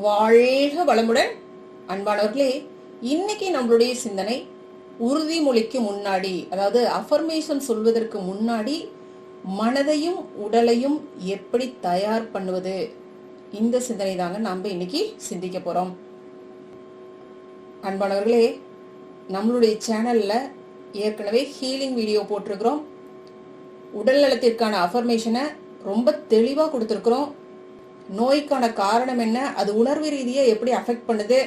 வாழ்க வளமுடன். அன்பானவர்களே இன்னைக்கு நம்மளுடைய சிந்தனை உறுதிமொழிக்கு முன்னாடி அதாவது அஃபர்மேஷன் சொல்வதற்கு முன்னாடி மனதையும் உடலையும் எப்படி தயார் பண்ணுவது? இந்த சிந்தனை தாங்க நாம் இன்னைக்கு சிந்திக்க போகிறோம் அன்பானவர்களே நம்மளுடைய சேனலில் ஏற்கனவே ஹீலிங் வீடியோ போட்டிருக்கிறோம். உடல் நலத்திற்கான அஃபர்மேஷனை ரொம்ப தெளிவாக கொடுத்துருக்குறோம். நோய்க்கான காரணம் என்ன? அது உணர்வு ரீதியாக எப்படி அஃபெக்ட் பண்ணுது?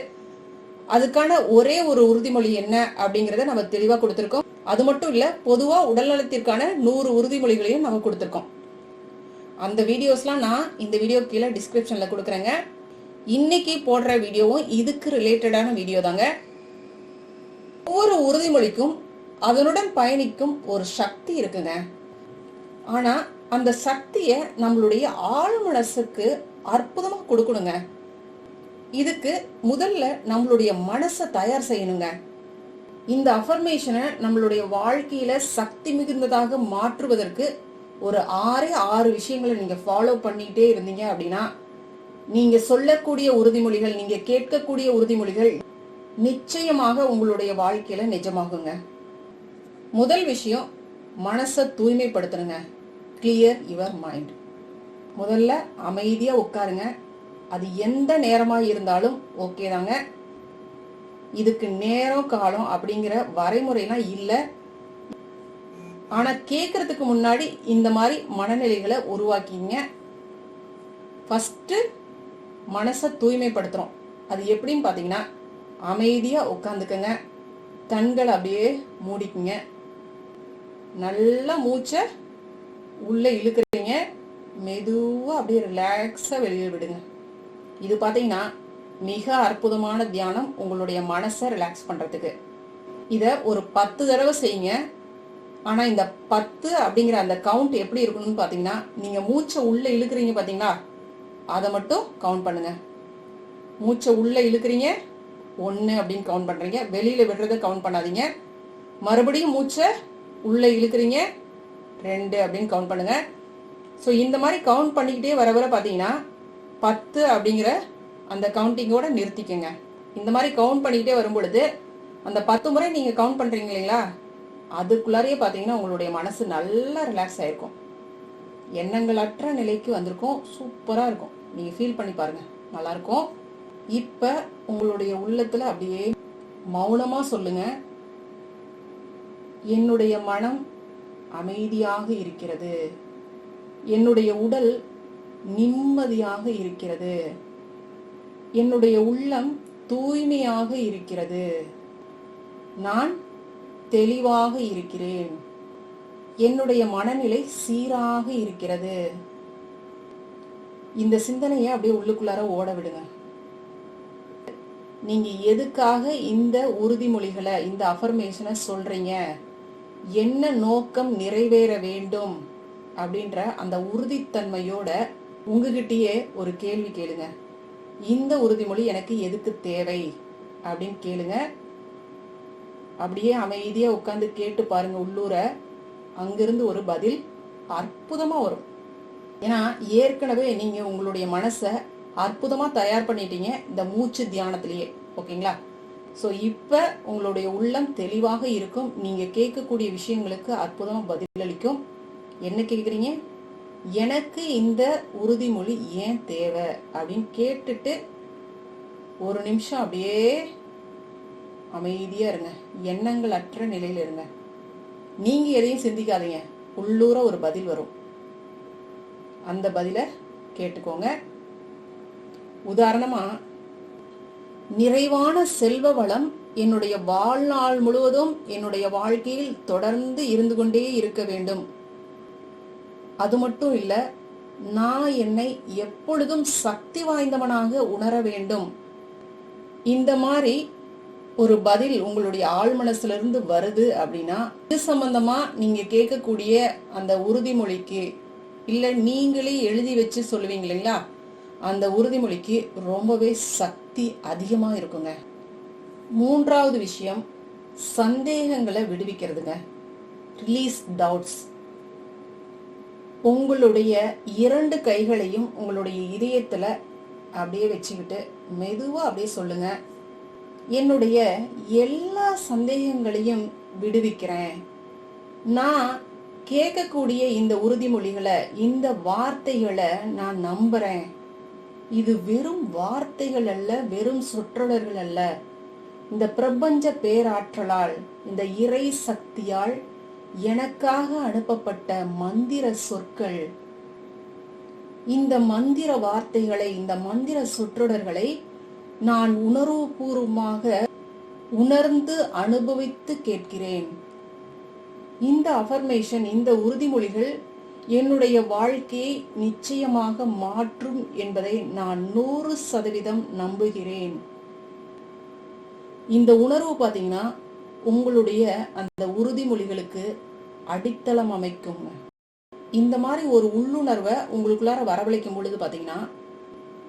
அதுக்கான ஒரே ஒரு உறுதிமொழி என்ன அப்படிங்கிறத நம்ம தெளிவாக கொடுத்துருக்கோம். அது மட்டும் இல்லை பொதுவாக உடல்நலத்திற்கான நூறு உறுதிமொழிகளையும் நம்ம கொடுத்துருக்கோம். அந்த வீடியோஸ்லாம் நான் இந்த வீடியோ கீழே டிஸ்கிரிப்ஷனில் கொடுக்குறேங்க. இன்னைக்கு போடுற வீடியோவும் இதுக்கு ரிலேட்டடான வீடியோ தாங்க. ஒவ்வொரு உறுதிமொழிக்கும் அதனுடன் பயணிக்கும் ஒரு சக்தி இருக்குங்க. ஆனால் அந்த சக்தியை நம்மளுடைய ஆழ் மனசுக்கு கொடுக்கணுங்க. இதுக்கு முதல்ல நம்மளுடைய மனசை தயார் செய்யணுங்க. இந்த அஃபர்மேஷனை நம்மளுடைய வாழ்க்கையில சக்தி மிகுந்ததாக மாற்றுவதற்கு ஒரு ஆறே ஆறு விஷயங்களை நீங்க ஃபாலோ பண்ணிட்டே இருந்தீங்க அப்படின்னா நீங்க சொல்லக்கூடிய உறுதிமொழிகள் நீங்க கேட்கக்கூடிய உறுதிமொழிகள் நிச்சயமாக உங்களுடைய வாழ்க்கையில நிஜமாகுங்க. முதல் விஷயம் மனசை தூய்மைப்படுத்தணுங்க. கிளியர் யுவர் மைண்ட் முதல்ல அமைதியாக உட்காருங்க. அது எந்த நேரமாக இருந்தாலும் ஓகே தாங்க. இதுக்கு நேரம் காலம் அப்படிங்கிற வரைமுறைலாம் இல்லை. ஆனால் கேட்குறதுக்கு முன்னாடி இந்த மாதிரி மனநிலைகளை உருவாக்கிங்க. ஃபஸ்ட்டு மனசை தூய்மைப்படுத்துகிறோம் அது எப்படின்னு பார்த்தீங்கன்னா அமைதியாக உட்காந்துக்கங்க. கண்களை அப்படியே மூடிக்குங்க. நல்லா மூச்சை உள்ள இழுக்கிறீங்க மெதுவா அப்படியே ரிலாக்ஸா வெளியில் விடுங்க. இது பார்த்தீங்கன்னா மிக அற்புதமான தியானம் உங்களுடைய மனசை ரிலாக்ஸ் பண்றதுக்கு. இதை ஒரு பத்து தடவை செய்யுங்க. ஆனா இந்த பத்து அப்படிங்கிற அந்த கவுண்ட் எப்படி இருக்கணும்னு பாத்தீங்கன்னா நீங்க மூச்சை உள்ள இழுக்கிறீங்க பாத்தீங்களா அதை மட்டும் கவுண்ட் பண்ணுங்க. மூச்சை உள்ள இழுக்கிறீங்க ஒன்று அப்படின்னு கவுண்ட் பண்ணுறீங்க வெளியில் விடுறத கவுண்ட் பண்ணாதீங்க. மறுபடியும் மூச்சை உள்ள இழுக்கிறீங்க ரெண்டு அப்படின்னு கவுண்ட் பண்ணுங்க. ஸோ இந்த மாதிரி கவுண்ட் பண்ணிக்கிட்டே வர வர பார்த்தீங்கன்னா பத்து அப்படிங்கிற அந்த கவுண்டிங்கோட நிறுத்திக்கங்க. இந்த மாதிரி கவுண்ட் பண்ணிக்கிட்டே வரும் பொழுது அந்த பத்து முறை நீங்கள் கவுண்ட் பண்ணுறீங்க இல்லைங்களா? அதுக்குள்ளாரையே பார்த்தீங்கன்னா உங்களுடைய மனசு நல்லா ரிலாக்ஸ் ஆகிருக்கும் எண்ணங்களற்ற நிலைக்கு வந்திருக்கும். சூப்பராக இருக்கும். நீங்கள் ஃபீல் பண்ணி பாருங்கள் நல்லாயிருக்கும். இப்போ உங்களுடைய உள்ளத்தில் அப்படியே மௌனமாக சொல்லுங்கள் என்னுடைய மனம் அமைதியாக இருக்கிறது. என்னுடைய உடல் நிம்மதியாக இருக்கிறது. என்னுடைய உள்ளம் தூய்மையாக இருக்கிறது. நான் தெளிவாக இருக்கிறேன். என்னுடைய மனநிலை சீராக இருக்கிறது. இந்த சிந்தனையை அப்படியே உள்ளுக்குள்ளார ஓட விடுங்க. நீங்க எதுக்காக இந்த உறுதிமொழிகளை இந்த அஃபர்மேஷனை சொல்றீங்க? என்ன நோக்கம் நிறைவேற வேண்டும் அப்படின்ற அந்த உறுதித்தன்மையோட உங்ககிட்டயே ஒரு கேள்வி கேளுங்க. இந்த உறுதிமொழி எனக்கு எதுக்கு தேவை அப்படின்னு கேளுங்க. அப்படியே அமைதியா உட்காந்து கேட்டு பாருங்க உள்ளூர. அங்கிருந்து ஒரு பதில் அற்புதமா வரும். ஏன்னா ஏற்கனவே நீங்க உங்களுடைய மனசை அற்புதமா தயார் பண்ணிட்டீங்க இந்த மூச்சு தியானத்திலேயே. ஓகேங்களா? ஸோ இப்போ உங்களுடைய உள்ளம் தெளிவாக இருக்கும். நீங்கள் கேட்கக்கூடிய விஷயங்களுக்கு அற்புதமாக பதிலளிக்கும். என்ன கேட்குறீங்க எனக்கு இந்த உறுதிமொழி ஏன் தேவை? அப்படின்னு கேட்டுட்டு ஒரு நிமிஷம் அப்படியே அமைதியாக இருங்க. எண்ணங்கள் அற்ற நிலையில் இருங்க. நீங்கள் எதையும் சிந்திக்காதீங்க. உள்ளூர ஒரு பதில் வரும். அந்த பதிலை கேட்டுக்கோங்க. உதாரணமாக நிறைவான செல்வ வளம் என்னுடைய வாழ்நாள் முழுவதும் என்னுடைய வாழ்க்கையில் தொடர்ந்து இருந்து கொண்டே இருக்க வேண்டும். அது மட்டும் இல்ல நான் என்னை எப்பொழுதும் சக்தி வாய்ந்தவனாக உணர வேண்டும். இந்த மாதிரி ஒரு பதில் உங்களுடைய ஆழ் இருந்து வருது அப்படின்னா இது சம்பந்தமா நீங்க கேட்கக்கூடிய அந்த உறுதிமொழிக்கு இல்ல நீங்களே எழுதி வச்சு சொல்லுவீங்க இல்லைங்களா? அந்த உறுதிமொழிக்கு ரொம்பவே சக்தி அதிகமாக இருக்குங்க. மூன்றாவது விஷயம் சந்தேகங்களை விடுவிக்கிறதுங்க. ரிலீஸ் டவுட்ஸ் உங்களுடைய இரண்டு கைகளையும் உங்களுடைய இதயத்தில் அப்படியே வச்சுக்கிட்டு மெதுவாக அப்படியே சொல்லுங்க. என்னுடைய எல்லா சந்தேகங்களையும் விடுவிக்கிறேன். நான் கேட்கக்கூடிய இந்த உறுதிமொழிகளை இந்த வார்த்தைகளை நான் நம்புகிறேன் இது வெறும் வார்த்தைகள் அல்ல வெறும் சொற்றொடர்கள் அல்ல. இந்த பிரபஞ்ச பேராற்றலால் இந்த இறை சக்தியால் எனக்காக அனுப்பப்பட்ட மந்திர சொற்கள். இந்த மந்திர வார்த்தைகளை இந்த மந்திர சொற்றொடர்களை நான் உணர்வுபூர்வமாக உணர்ந்து அனுபவித்து கேட்கிறேன். இந்த அஃபர்மேஷன் இந்த உறுதிமொழிகள் என்னுடைய வாழ்க்கையை நிச்சயமாக மாற்றும் என்பதை நான் நூறு சதவீதம் நம்புகிறேன். இந்த உணர்வு பார்த்தீங்கன்னா உங்களுடைய அந்த உறுதிமொழிகளுக்கு அடித்தளம் அமைக்குங்க இந்த மாதிரி ஒரு உள்ளுணர்வை உங்களுக்குள்ளார வரவழைக்கும் பொழுது பார்த்தீங்கன்னா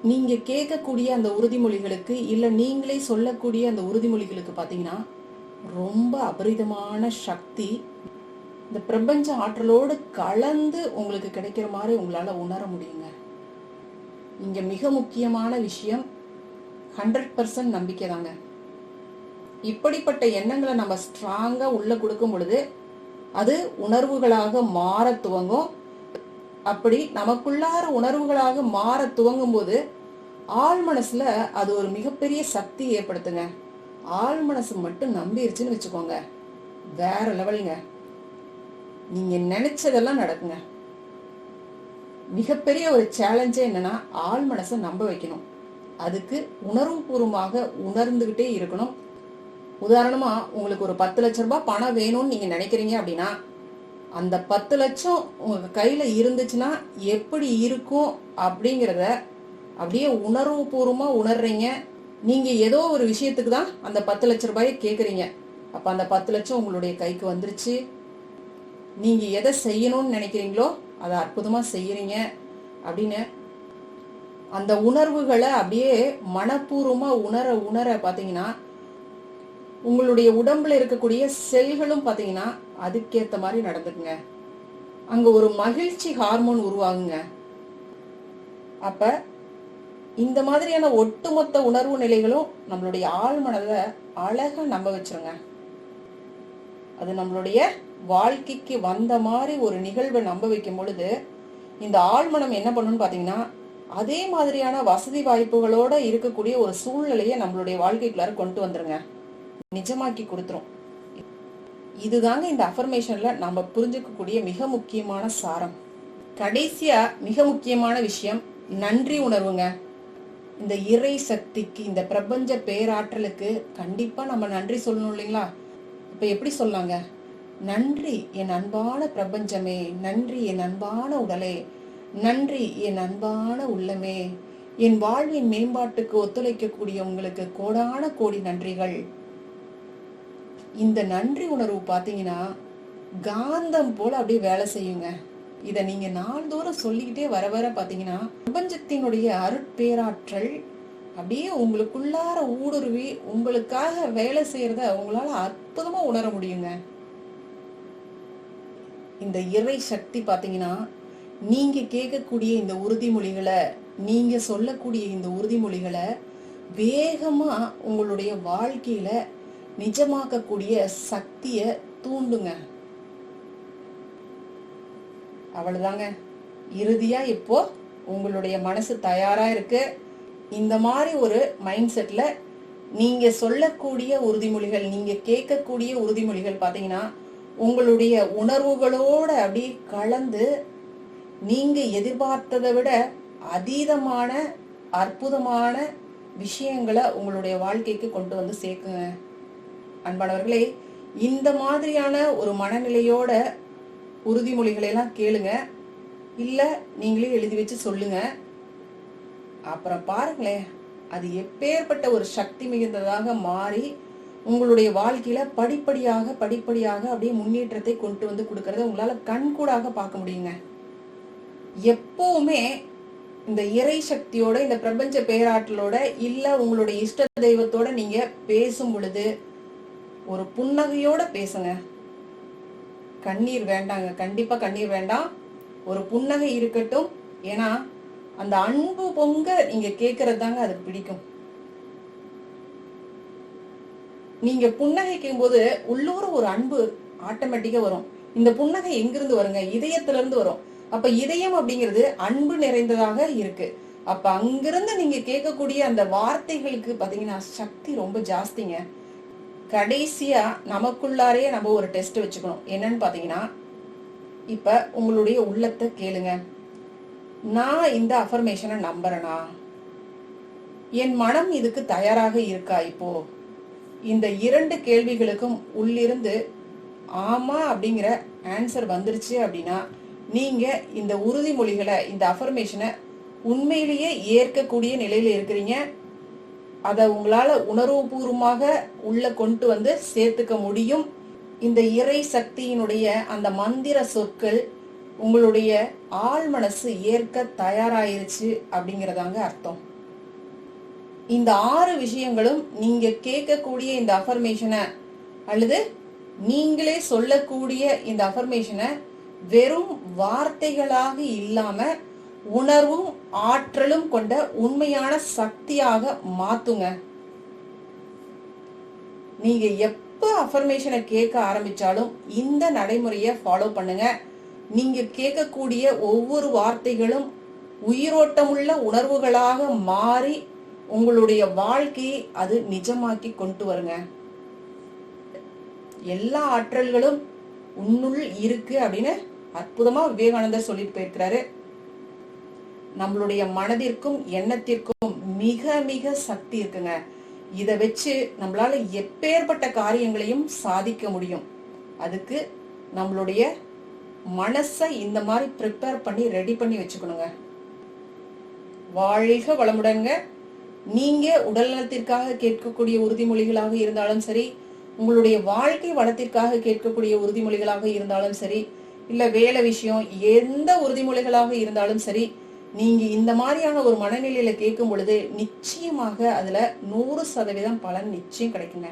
நீங்கள் கேட்கக்கூடிய அந்த உறுதிமொழிகளுக்கு இல்லை நீங்களே சொல்லக்கூடிய அந்த உறுதிமொழிகளுக்கு பார்த்தீங்கன்னா ரொம்ப அபரிதமான சக்தி இந்த பிரபஞ்ச ஆற்றலோடு கலந்து உங்களுக்கு கிடைக்கிற மாதிரி உங்களால் உணர முடியுங்க. இங்கே மிக முக்கியமான விஷயம் ஹண்ட்ரட் பர்சன்ட் நம்பிக்கை தாங்க இப்படிப்பட்ட எண்ணங்களை நம்ம ஸ்ட்ராங்காக உள்ளே கொடுக்கும் பொழுது அது உணர்வுகளாக மாற துவங்கும். அப்படி நமக்குள்ளார உணர்வுகளாக மாற துவங்கும் போது ஆள் மனசுல அது ஒரு மிகப்பெரிய சக்தி ஏற்படுத்துங்க. ஆள் மனசு மட்டும் நம்பிருச்சுன்னு வச்சுக்கோங்க. வேற லெவலுங்க நீங்க நினைச்சதெல்லாம் நடக்குங்க. மிகப்பெரிய ஒரு சேலஞ்சே என்னன்னா ஆள் மனசை நம்ப வைக்கணும். அதுக்கு உணர்வுபூர்வமாக உணர்ந்துகிட்டே இருக்கணும். உதாரணமா உங்களுக்கு ஒரு பத்து லட்ச ரூபாய் பணம் வேணும்னு நீங்க நினைக்கிறீங்க அப்படின்னா அந்த பத்து லட்சம் உங்க கையில இருந்துச்சுன்னா எப்படி இருக்கும் அப்படிங்கிறத அப்படியே உணர்வுபூர்வமாக உணர்றீங்க. நீங்க ஏதோ ஒரு விஷயத்துக்கு தான் அந்த பத்து லட்ச ரூபாயை கேட்குறீங்க அப்ப அந்த பத்து லட்சம் உங்களுடைய கைக்கு வந்துருச்சு. நீங்கள் எதை செய்யணும்னு நினைக்கிறீங்களோ அதை அற்புதமாக செய்கிறீங்க அப்படின்னு அந்த உணர்வுகளை அப்படியே மனப்பூர்வமாக உணர உணர பார்த்தீங்கன்னா உங்களுடைய உடம்புல இருக்கக்கூடிய செல்களும் பார்த்தீங்கன்னா அதுக்கேற்ற மாதிரி நடந்துக்குங்க. அங்கே ஒரு மகிழ்ச்சி ஹார்மோன் உருவாகுங்க. அப்போ இந்த மாதிரியான ஒட்டுமொத்த உணர்வு நிலைகளும் நம்மளுடைய ஆழ்மனதை அழகாக நம்ப வச்சிருங்க. அது நம்மளுடைய வாழ்க்கைக்கு வந்த மாதிரி ஒரு நிகழ்வை நம்ப வைக்கும் பொழுது இந்த ஆழ்மனம் என்ன பண்ணுன்னு பார்த்தீங்கன்னா அதே மாதிரியான வசதி வாய்ப்புகளோட இருக்கக்கூடிய ஒரு சூழ்நிலையை நம்மளுடைய வாழ்க்கைக்குள்ளார கொண்டு வந்துருங்க. நிஜமாக்கி கொடுத்துரும். இதுதாங்க இந்த அஃபர்மேஷன்ல நம்ம புரிஞ்சுக்கக்கூடிய மிக முக்கியமான சாரம். கடைசியா மிக முக்கியமான விஷயம் நன்றி உணர்வுங்க. இந்த இறை சக்திக்கு இந்த பிரபஞ்ச பேராற்றலுக்கு கண்டிப்பா நம்ம நன்றி சொல்லணும் இல்லைங்களா? இப்ப எப்படி சொல்லாங்க? நன்றி என் அன்பான பிரபஞ்சமே நன்றி என் அன்பான உடலே நன்றி என் அன்பான உள்ளமே. என் வாழ்வின் மேம்பாட்டுக்கு ஒத்துழைக்கக்கூடிய உங்களுக்கு கோடான கோடி நன்றிகள். இந்த நன்றி உணர்வு பார்த்தீங்கன்னா காந்தம் போல அப்படியே வேலை செய்யுங்க. இதை நீங்க நாள்தோறும் சொல்லிக்கிட்டே வர வர பார்த்தீங்கன்னா பிரபஞ்சத்தினுடைய அருட்பேராற்றல் அப்படியே உங்களுக்குள்ளார ஊடுருவி உங்களுக்காக வேலை செய்யறத உங்களால அற்புதமா உணர முடியுங்க. இந்த இறை சக்தி பார்த்தீங்கன்னா நீங்கள் கேட்கக்கூடிய இந்த உறுதிமொழிகளை நீங்கள் சொல்லக்கூடிய இந்த உறுதிமொழிகளை வேகமாக உங்களுடைய வாழ்க்கையில் நிஜமாக்கக்கூடிய சக்தியை தூண்டுங்க. அவ்வளோதாங்க இறுதியாக இப்போ உங்களுடைய மனசு தயாராக இருக்கு. இந்த மாதிரி ஒரு மைண்ட் செட்டில் நீங்கள் சொல்லக்கூடிய உறுதிமொழிகள் நீங்கள் கேட்கக்கூடிய உறுதிமொழிகள் பார்த்தீங்கன்னா உங்களுடைய உணர்வுகளோட அப்படி கலந்து நீங்க எதிர்பார்த்ததை விட அதீதமான அற்புதமான விஷயங்களை உங்களுடைய வாழ்க்கைக்கு கொண்டு வந்து சேர்க்குங்க. அன்பானவர்களே இந்த மாதிரியான ஒரு மனநிலையோட உறுதிமொழிகளை எல்லாம் கேளுங்க. இல்லை நீங்களே எழுதி வச்சு சொல்லுங்க. அப்புறம் பாருங்களேன் அது எப்பேற்பட்ட ஒரு சக்தி மிகுந்ததாக மாறி உங்களுடைய வாழ்க்கையில படிப்படியாக படிப்படியாக அப்படியே முன்னேற்றத்தை கொண்டு வந்து கொடுக்கறத உங்களால கண்கூடாக பார்க்க முடியுங்க. எப்பவுமே இந்த இறை சக்தியோட இந்த பிரபஞ்ச பேராற்றலோட இல்ல உங்களுடைய இஷ்ட தெய்வத்தோட நீங்க பேசும் பொழுது ஒரு புன்னகையோட பேசுங்க. கண்ணீர் வேண்டாங்க. கண்டிப்பா கண்ணீர் வேண்டாம். ஒரு புன்னகை இருக்கட்டும். ஏன்னா அந்த அன்பு பொங்க நீங்க கேட்கறது தாங்க அதுக்கு பிடிக்கும். நீங்க புன்னகைக்கும் போது உள்ளூர ஒரு அன்பு ஆட்டோமேட்டிக்கா வரும். இந்த புன்னகை எங்கிருந்து வருங்க? இதயத்துல இருந்து வரும். அப்ப இதயம் அப்படிங்கிறது அன்பு நிறைந்ததாக இருக்கு. அப்ப அங்கிருந்து நீங்க கேட்கக்கூடிய அந்த வார்த்தைகளுக்கு பாத்தீங்கன்னா சக்தி ரொம்ப ஜாஸ்திங்க. கடைசியா நமக்குள்ளாரே நம்ம ஒரு டெஸ்ட் வச்சுக்கணும். என்னன்னு பாத்தீங்கன்னா இப்ப உங்களுடைய உள்ளத்தை கேளுங்க. நான் இந்த அஃபர்மேஷனை நம்புறேனா? என் மனம் இதுக்கு தயாராக இருக்கா இப்போ? இந்த இரண்டு கேள்விகளுக்கும் உள்ளிருந்து ஆமா அப்படிங்கிற ஆன்சர் வந்துருச்சு அப்படின்னா நீங்க இந்த உறுதிமொழிகளை இந்த அஃபர்மேஷனை உண்மையிலேயே ஏற்கக்கூடிய நிலையில இருக்கிறீங்க. அதை உங்களால உணர்வுபூர்வமாக உள்ள கொண்டு வந்து சேர்த்துக்க முடியும். இந்த இறை சக்தியினுடைய அந்த மந்திர சொற்கள் உங்களுடைய ஆழ்மனசு ஏற்க தயாராயிருச்சு அப்படிங்கிறதாங்க அர்த்தம். இந்த ஆறு விஷயங்களும் நீங்க கேட்கக்கூடிய இந்த அஃபர்மேஷனை அல்லது நீங்களே சொல்லக்கூடிய இந்த அஃபர்மேஷனை வெறும் வார்த்தைகளாக இல்லாம உணர்வும் ஆற்றலும் கொண்ட உண்மையான சக்தியாக மாத்துங்க. நீங்க எப்ப அஃபர்மேஷனை கேட்க ஆரம்பிச்சாலும் இந்த நடைமுறையை ஃபாலோ பண்ணுங்க. நீங்க கேட்கக்கூடிய ஒவ்வொரு வார்த்தைகளும் உயிரோட்டமுள்ள உணர்வுகளாக மாறி உங்களுடைய வாழ்க்கையை அது நிஜமாக்கி கொண்டு வருங்க. எல்லா ஆற்றல்களும் உன்னுள் இருக்கு அப்படின்னு அற்புதமா விவேகானந்தர் சொல்லிட்டு போயிருக்கிறாரு. நம்மளுடைய மனதிற்கும் எண்ணத்திற்கும் மிக மிக சக்தி இருக்குங்க. இதை வச்சு நம்மளால எப்பேற்பட்ட காரியங்களையும் சாதிக்க முடியும். அதுக்கு நம்மளுடைய மனசை இந்த மாதிரி ப்ரிப்பேர் பண்ணி ரெடி பண்ணி வச்சுக்கணுங்க. வாழ்க வளமுடன்ங்க. நீங்க உடல் நலத்திற்காக கேட்கக்கூடிய உறுதிமொழிகளாக இருந்தாலும் சரி உங்களுடைய வாழ்க்கை வளத்திற்காக கேட்கக்கூடிய உறுதிமொழிகளாக இருந்தாலும் சரி இல்ல வேலை விஷயம் எந்த உறுதிமொழிகளாக இருந்தாலும் சரி நீங்க இந்த மாதிரியான ஒரு மனநிலையில கேட்கும் பொழுது நிச்சயமாக அதுல நூறு சதவீதம் பலன் நிச்சயம் கிடைக்குங்க.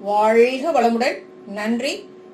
வாழ்க வளமுடன். நன்றி.